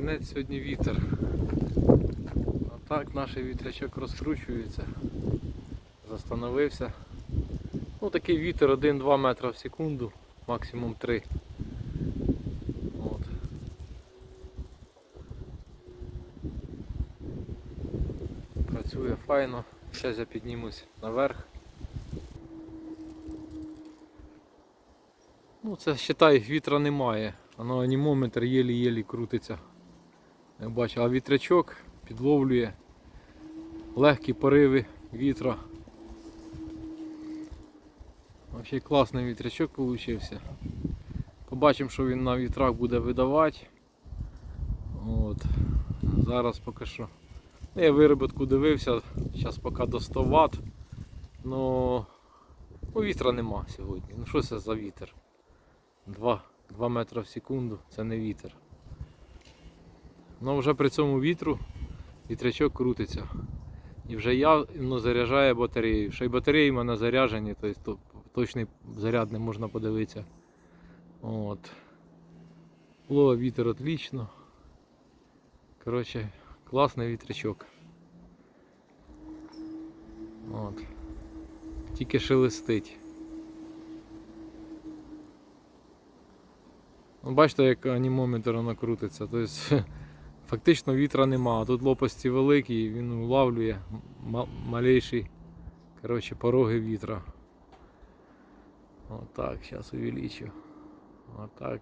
кінець сьогодні вітер. А так наш вітрячок розкручується. Застановився. Ну такий вітер 1-2 метра в секунду, максимум 3. От. Працює файно. Зараз я піднімусь наверх. Ну це считай вітра немає. Воно анімометр єлі-єлі крутиться. Бачу, а вітрячок підловлює легкі пориви вітра. Взагалі класний вітрячок вийшов. Побачимо, що він на вітрах буде видавати. От. Зараз поки що. Ну, Я вироботку дивився, зараз поки до 100 Вт. Ну, ну вітра нема сьогодні. Ну що це за вітер? 2, 2 метри в секунду це не вітер. Ну вже при цьому вітру вітрячок крутиться. І вже явно заряджає батарею. Ще й батареї в мене заряджені, тобто точний заряд не можна подивитися. От. Лова вітер отлично. Коротше, класний вітрячок. От. Тільки шелестить. Ну, бачите, як анімометр воно крутиться. Тобто, фактично вітра нема. Тут лопасті великі, він улавлює ма- малейший коротше, пороги вітра. Отак, зараз увеличу. Отак.